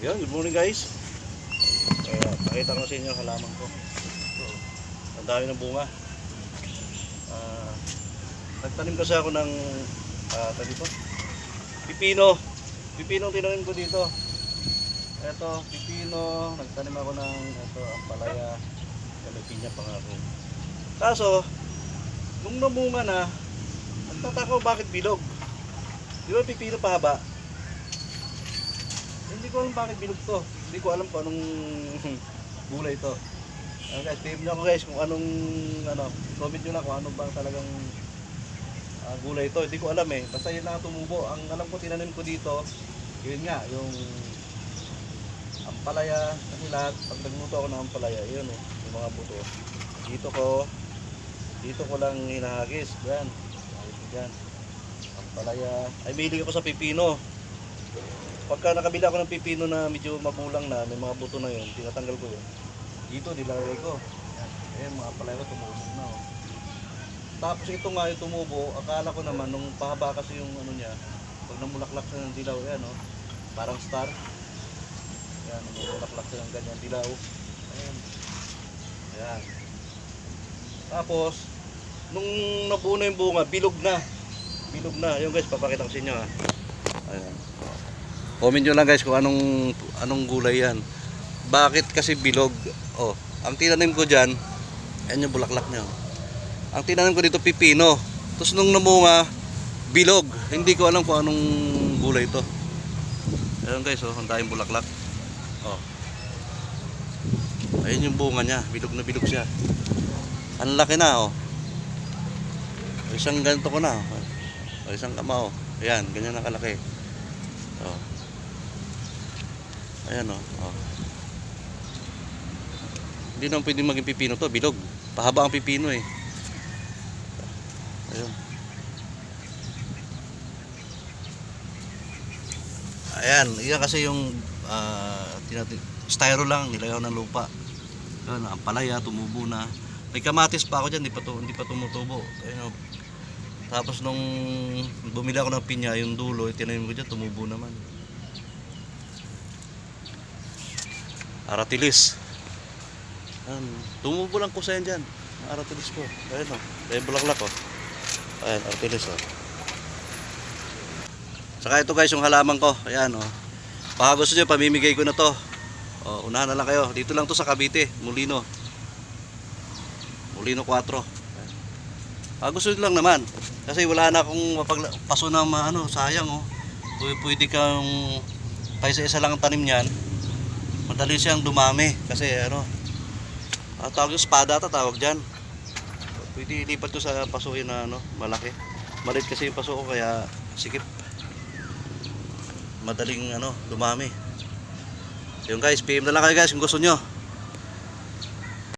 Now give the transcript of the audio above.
Yan, good morning guys. Kaya pakita ko sa inyo ang halaman ko. Ang dami ng bunga. Ah, nagtanim kasi ako ng ah, tadi to. Pipino. Pipino ang tinanim ko dito. Ito, pipino. Nagtanim ako ng ito, ampalaya. Kalapinya pa nga ako. Kaso, nung namunga na, nagtataka ko bakit bilog. Di ba pipino pahaba? Hindi ko alam bakit bilog to. Hindi ko alam kung anong gulay to. Ayan guys, PM nyo ako guys kung anong ano, comment nyo na kung ano bang talagang ah, gulay to. Hindi ko alam eh. Basta yun lang ang tumubo. Ang alam ko tinanim ko dito, yun nga, yung ampalaya, kasi lahat, pag nagluto ako ng ampalaya, yun oh, yung mga buto. Dito ko, dito ko lang hinahagis. Yan. Yan. Ampalaya. Ay, bili ako sa pipino pagka nakabila ako ng pipino na medyo magulang na, may mga buto na yun, tinatanggal ko yun. Dito, nilalagay ko. Ayan, mga palay ko tumubo na. Oh. Tapos ito nga yung tumubo, akala ko naman, nung pahaba kasi yung ano niya, pag namulaklak siya ng dilaw, yan oh, parang star. Yan, namulaklak siya ng ganyan, dilaw. Ayan. Ayan. Tapos, nung nabuo na yung bunga, bilog na. Bilog na. Yung guys, papakita ko sa inyo ha. Ayan. Comment nyo lang guys kung anong anong gulay yan. Bakit kasi bilog? Oh, ang tinanim ko diyan, ayan yung bulaklak niya. oh. Ang tinanim ko dito pipino. Tapos nung namunga, bilog. Hindi ko alam kung anong gulay ito. Ayan guys, oh, ang daming bulaklak. Oh. Ayun yung bunga niya, bilog na bilog siya. Ang laki na oh. Isang ganito ko na. Oh. Isang kamao. Ayan, ganyan na kalaki. Oh. Ayan o. Oh. Hindi naman pwede maging pipino to, bilog. Pahaba ang pipino eh. Ayun. Ayan, yan kasi yung uh, styro lang, nilayaw ng lupa. Yun, ang palaya, tumubo na. May kamatis pa ako dyan, hindi pa, to, hindi pa tumutubo. Ayun, oh. Tapos nung bumili ako ng pinya, yung dulo, itinanim ko dyan, tumubo naman. Aratilis. Ayan, tumubo lang ko sa yan dyan. Aratilis ko. Ayan o. Ayan bulaklak o. Ayan, aratilis o. Saka ito guys yung halaman ko. Ayan o. Baka gusto nyo, pamimigay ko na to. O, unahan na lang kayo. Dito lang to sa Cavite, Molino. Molino 4. Ayan. Baka gusto lang naman. Kasi wala na akong mapagpaso na ano, sayang o. Pwede, pwede kang kaysa isa lang ang tanim niyan madali siyang dumami kasi ano ah, tawag yung espada ata tawag dyan. Pwede ilipat ko sa paso yun na ano malaki. Malit kasi yung paso kaya sikip. Madaling ano dumami. Yun guys PM na lang kayo guys kung gusto nyo